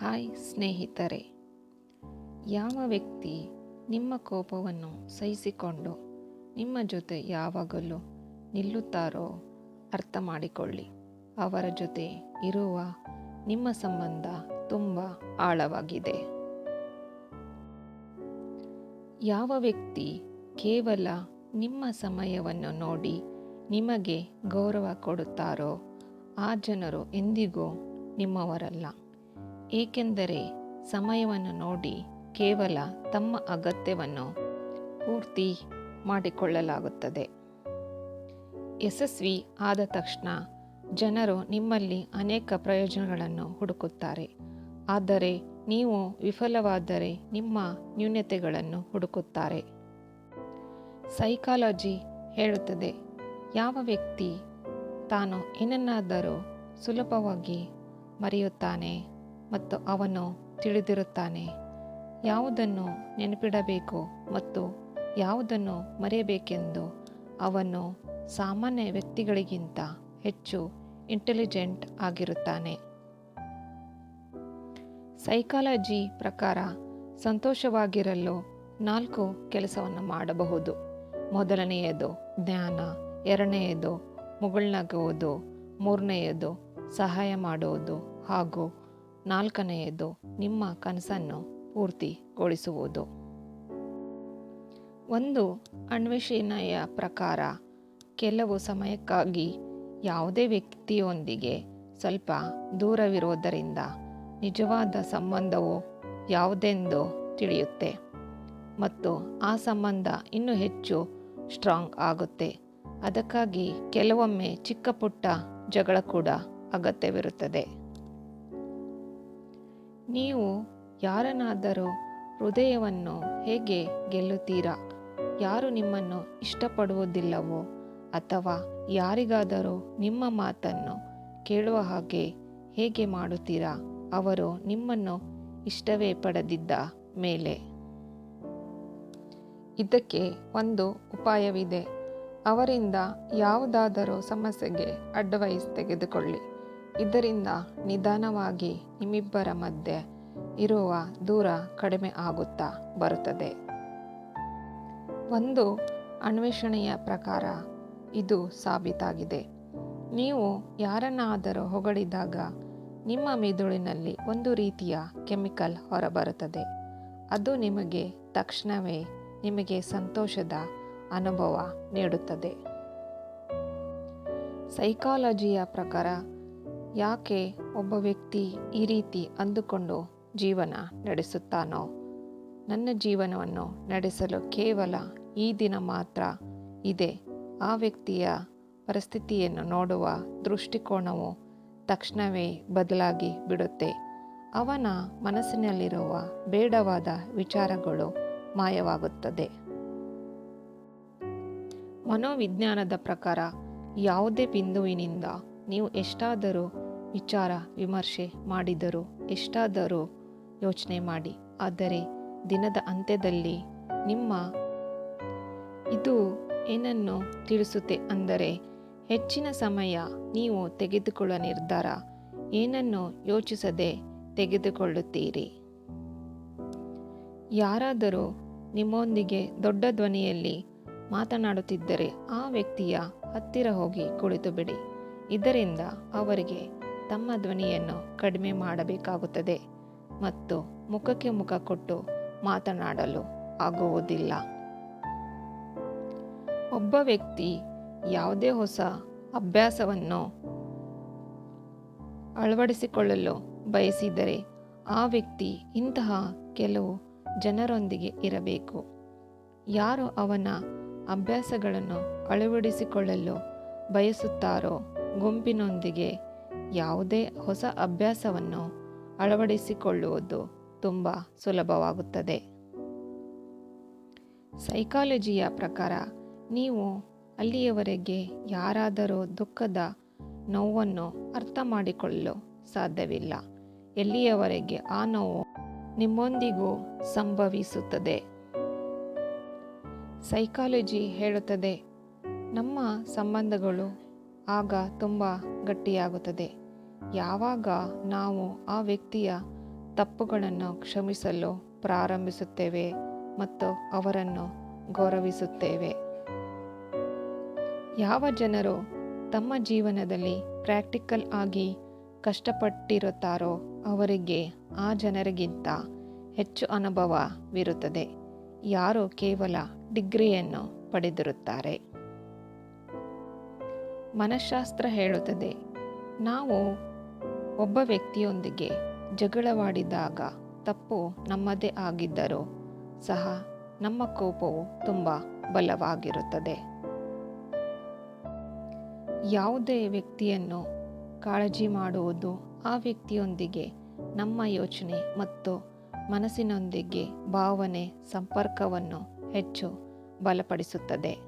Hi ಸ್ನೇಹಿತರೆ. ಯಾವ ವ್ಯಕ್ತಿ ನಿಮ್ಮ ಕೋಪವನ್ನು ಸಹಿಸಿಕೊಂಡು ನಿಮ್ಮ ಜೊತೆ ಯಾವಾಗಲೂ ನಿಲ್ಲುತ್ತಾರೋ ಅರ್ಥ ಮಾಡಿಕೊಳ್ಳಿ. ಅವರ ಜೊತೆ ಇರುವ ನಿಮ್ಮ ಸಂಬಂಧ ತುಂಬ ಆಳವಾಗಿದೆ. ಯಾವ ವ್ಯಕ್ತಿ ಕೇವಲ ನಿಮ್ಮ ಸಮಯವನ್ನು ನೋಡಿ ನಿಮಗೆ ಗೌರವ ಕೊಡುತ್ತಾರೋ ಆ ಜನರು ಎಂದಿಗೂ ನಿಮ್ಮವರಲ್ಲ. ಏಕೆಂದರೆ ಸಮಯವನ್ನು ನೋಡಿ ಕೇವಲ ತಮ್ಮ ಅಗತ್ಯವನ್ನು ಪೂರ್ತಿ ಮಾಡಿಕೊಳ್ಳಲಾಗುತ್ತದೆ. ಯಶಸ್ವಿ ಆದ ತಕ್ಷಣ ಜನರು ನಿಮ್ಮಲ್ಲಿ ಅನೇಕ ಪ್ರಯೋಜನಗಳನ್ನು ಹುಡುಕುತ್ತಾರೆ. ಆದರೆ ನೀವು ವಿಫಲವಾದರೆ ನಿಮ್ಮ ನ್ಯೂನತೆಗಳನ್ನು ಹುಡುಕುತ್ತಾರೆ. ಸೈಕಾಲಜಿ ಹೇಳುತ್ತದೆ, ಯಾವ ವ್ಯಕ್ತಿ ತಾನು ಏನನ್ನಾದರೂ ಸುಲಭವಾಗಿ ಮರೆಯುತ್ತಾನೆ? ಮತ್ತು ಅವನು ತಿಳಿದಿರುತ್ತಾನೆ. ಯಾವುದನ್ನು ನೆನಪಿಡಬೇಕು ಮತ್ತು ಯಾವುದನ್ನು ಮರೆಯಬೇಕೆಂದು ಅವನು ಸಾಮಾನ್ಯ ವ್ಯಕ್ತಿಗಳಿಗಿಂತ ಹೆಚ್ಚು ಇಂಟೆಲಿಜೆಂಟ್ ಆಗಿರುತ್ತಾನೆ. ಸೈಕಾಲಜಿ ಪ್ರಕಾರ ಸಂತೋಷವಾಗಿರಲು ನಾಲ್ಕು ಕೆಲಸವನ್ನು ಮಾಡಬಹುದು. ಮೊದಲನೆಯದು ಜ್ಞಾನ, ಎರಡನೆಯದು ಮುಗುಳ್ನಗುವುದು, ಮೂರನೆಯದು ಸಹಾಯ ಮಾಡುವುದು ಹಾಗೂ ನಾಲ್ಕನೆಯದು ನಿಮ್ಮ ಕನಸನ್ನು ಪೂರ್ತಿಗೊಳಿಸುವುದು. ಒಂದು, ಅನ್ವೇಷಣೆಯ ಪ್ರಕಾರ ಕೆಲವು ಸಮಯಕ್ಕಾಗಿ ಯಾವುದೇ ವ್ಯಕ್ತಿಯೊಂದಿಗೆ ಸ್ವಲ್ಪ ದೂರವಿರುವುದರಿಂದ ನಿಜವಾದ ಸಂಬಂಧವು ಯಾವುದೆಂದು ತಿಳಿಯುತ್ತೆ ಮತ್ತು ಆ ಸಂಬಂಧ ಇನ್ನೂ ಹೆಚ್ಚು ಸ್ಟ್ರಾಂಗ್ ಆಗುತ್ತೆ. ಅದಕ್ಕಾಗಿ ಕೆಲವೊಮ್ಮೆ ಚಿಕ್ಕ ಪುಟ್ಟ ಜಗಳ ಕೂಡ ಅಗತ್ಯವಿರುತ್ತದೆ. ನೀವು ಯಾರನ್ನಾದರೂ ಹೃದಯವನ್ನು ಹೇಗೆ ಗೆಲ್ಲುತ್ತೀರಾ? ಯಾರು ನಿಮ್ಮನ್ನು ಇಷ್ಟಪಡುವುದಿಲ್ಲವೋ? ಅಥವಾ ಯಾರಿಗಾದರೂ ನಿಮ್ಮ ಮಾತನ್ನು ಕೇಳುವ ಹಾಗೆ ಹೇಗೆ ಮಾಡುತ್ತೀರಾ? ಅವರು ನಿಮ್ಮನ್ನು ಇಷ್ಟವೇ ಪಡೆದಿದ್ದ ಮೇಲೆ. ಇದಕ್ಕೆ ಒಂದು ಉಪಾಯವಿದೆ. ಅವರಿಂದ ಯಾವುದಾದರೂ ಸಮಸ್ಯೆಗೆ ಅಡ್ವೈಸ್ ತೆಗೆದುಕೊಳ್ಳಿ. ಇದರಿಂದ ನಿಧಾನವಾಗಿ ನಿಮ್ಮಿಬ್ಬರ ಮಧ್ಯೆ ಇರುವ ದೂರ ಕಡಿಮೆ ಆಗುತ್ತಾ ಬರುತ್ತದೆ. ಒಂದು ಅನ್ವೇಷಣೆಯ ಪ್ರಕಾರ ಇದು ಸಾಬೀತಾಗಿದೆ. ನೀವು ಯಾರನ್ನಾದರೂ ಹೊಗಳಿದಾಗ ನಿಮ್ಮ ಮೆದುಳಿನಲ್ಲಿ ಒಂದು ರೀತಿಯ ಕೆಮಿಕಲ್ ಹೊರಬರುತ್ತದೆ. ಅದು ನಿಮಗೆ ತಕ್ಷಣವೇ ನಿಮಗೆ ಸಂತೋಷದ ಅನುಭವ ನೀಡುತ್ತದೆ. ಸೈಕಾಲಜಿಯ ಪ್ರಕಾರ ಯಾಕೆ ಒಬ್ಬ ವ್ಯಕ್ತಿ ಈ ರೀತಿ ಅಂದುಕೊಂಡು ಜೀವನ ನಡೆಸುತ್ತಾನೋ? ನನ್ನ ಜೀವನವನ್ನು ನಡೆಸಲು ಕೇವಲ ಈ ದಿನ ಮಾತ್ರ ಇದೆ. ಆ ವ್ಯಕ್ತಿಯ ಪರಿಸ್ಥಿತಿಯನ್ನು ನೋಡುವ ದೃಷ್ಟಿಕೋನವು ತಕ್ಷಣವೇ ಬದಲಾಗಿ ಬಿಡುತ್ತೆ. ಅವನ ಮನಸ್ಸಿನಲ್ಲಿರುವ ಬೇಡವಾದ ವಿಚಾರಗಳು ಮಾಯವಾಗುತ್ತದೆ. ಮನೋವಿಜ್ಞಾನದ ಪ್ರಕಾರ ಯಾವುದೇ ಬಿಂದುವಿನಿಂದ ನೀವು ಎಷ್ಟಾದರೂ ವಿಚಾರ, ವಿಮರ್ಶೆ ಮಾಡಿದರೂ, ಎಷ್ಟಾದರೂ ಯೋಚನೆ ಮಾಡಿ. ಆದರೆ ದಿನದ ಅಂತ್ಯದಲ್ಲಿ ನಿಮ್ಮ ಇದು ಏನನ್ನು ತಿಳಿಸುತ್ತೆ ಅಂದರೆ, ಹೆಚ್ಚಿನ ಸಮಯ ನೀವು ತೆಗೆದುಕೊಳ್ಳುವ ನಿರ್ಧಾರ ಏನನ್ನು ಯೋಚಿಸದೆ ತೆಗೆದುಕೊಳ್ಳುತ್ತೀರಿ? ಯಾರಾದರೂ ನಿಮ್ಮೊಂದಿಗೆ ದೊಡ್ಡ ಧ್ವನಿಯಲ್ಲಿ ಮಾತನಾಡುತ್ತಿದ್ದರೆ ಆ ವ್ಯಕ್ತಿಯ ಹತ್ತಿರ ಹೋಗಿ ಕುಳಿತು ಬಿಡಿ ಇದರಿಂದ ಅವರಿಗೆ ತಮ್ಮ ಧ್ವನಿಯನ್ನು ಕಡಿಮೆ ಮಾಡಬೇಕಾಗುತ್ತದೆ ಮತ್ತು ಮುಖಕ್ಕೆ ಮುಖ ಕೊಟ್ಟು ಮಾತನಾಡಲು ಆಗುವುದಿಲ್ಲ. ಒಬ್ಬ ವ್ಯಕ್ತಿ ಯಾವುದೇ ಹೊಸ ಅಭ್ಯಾಸವನ್ನು ಅಳವಡಿಸಿಕೊಳ್ಳಲು ಬಯಸಿದರೆ ಆ ವ್ಯಕ್ತಿ ಇಂತಹ ಕೆಲವು ಜನರೊಂದಿಗೆ ಇರಬೇಕು. ಯಾರು ಅವನ ಅಭ್ಯಾಸಗಳನ್ನು ಅಳವಡಿಸಿಕೊಳ್ಳಲು ಬಯಸುತ್ತಾರೋ ಗುಂಪಿನೊಂದಿಗೆ ಯಾವುದೇ ಹೊಸ ಅಭ್ಯಾಸವನ್ನು ಅಳವಡಿಸಿಕೊಳ್ಳುವುದು ತುಂಬ ಸುಲಭವಾಗುತ್ತದೆ. ಸೈಕಾಲಜಿಯ ಪ್ರಕಾರ ನೀವು ಅಲ್ಲಿಯವರೆಗೆ ಯಾರಾದರೂ ದುಃಖದ ನೋವನ್ನು ಅರ್ಥ ಮಾಡಿಕೊಳ್ಳಲು ಸಾಧ್ಯವಿಲ್ಲ. ಎಲ್ಲಿಯವರೆಗೆ ಆ ನೋವು ನಿಮ್ಮೊಂದಿಗೂ ಸಂಭವಿಸುತ್ತದೆ? ಸೈಕಾಲಜಿ ಹೇಳುತ್ತದೆ, ನಮ್ಮ ಸಂಬಂಧಗಳು ಆಗ ತುಂಬ ಗಟ್ಟಿಯಾಗುತ್ತದೆ. ಯಾವಾಗ ನಾವು ಆ ವ್ಯಕ್ತಿಯ ತಪ್ಪುಗಳನ್ನು ಕ್ಷಮಿಸಲು ಪ್ರಾರಂಭಿಸುತ್ತೇವೆ ಮತ್ತು ಅವರನ್ನು ಗೌರವಿಸುತ್ತೇವೆ. ಯಾವ ಜನರು ತಮ್ಮ ಜೀವನದಲ್ಲಿ ಪ್ರಾಕ್ಟಿಕಲ್ ಆಗಿ ಕಷ್ಟಪಟ್ಟಿರುತ್ತಾರೋ ಅವರಿಗೆ ಆ ಜನರಿಗಿಂತ ಹೆಚ್ಚು ಅನುಭವವಿರುತ್ತದೆ. ಯಾರು ಕೇವಲ ಡಿಗ್ರಿಯನ್ನು ಪಡೆದಿರುತ್ತಾರೆ. ಮನಃಶಾಸ್ತ್ರ ಹೇಳುತ್ತದೆ. ನಾವು ಒಬ್ಬ ವ್ಯಕ್ತಿಯೊಂದಿಗೆ ಜಗಳವಾಡಿದಾಗ ತಪ್ಪು ನಮ್ಮದೇ ಆಗಿದ್ದರೂ ಸಹ ನಮ್ಮ ಕೋಪವು ತುಂಬ ಬಲವಾಗಿರುತ್ತದೆ. ಯಾವುದೇ ವ್ಯಕ್ತಿಯನ್ನು ಕಾಳಜಿ ಮಾಡುವುದು ಆ ವ್ಯಕ್ತಿಯೊಂದಿಗೆ ನಮ್ಮ ಯೋಚನೆ ಮತ್ತು ಮನಸ್ಸಿನೊಂದಿಗೆ ಭಾವನೆ, ಸಂಪರ್ಕವನ್ನು ಹೆಚ್ಚು ಬಲಪಡಿಸುತ್ತದೆ.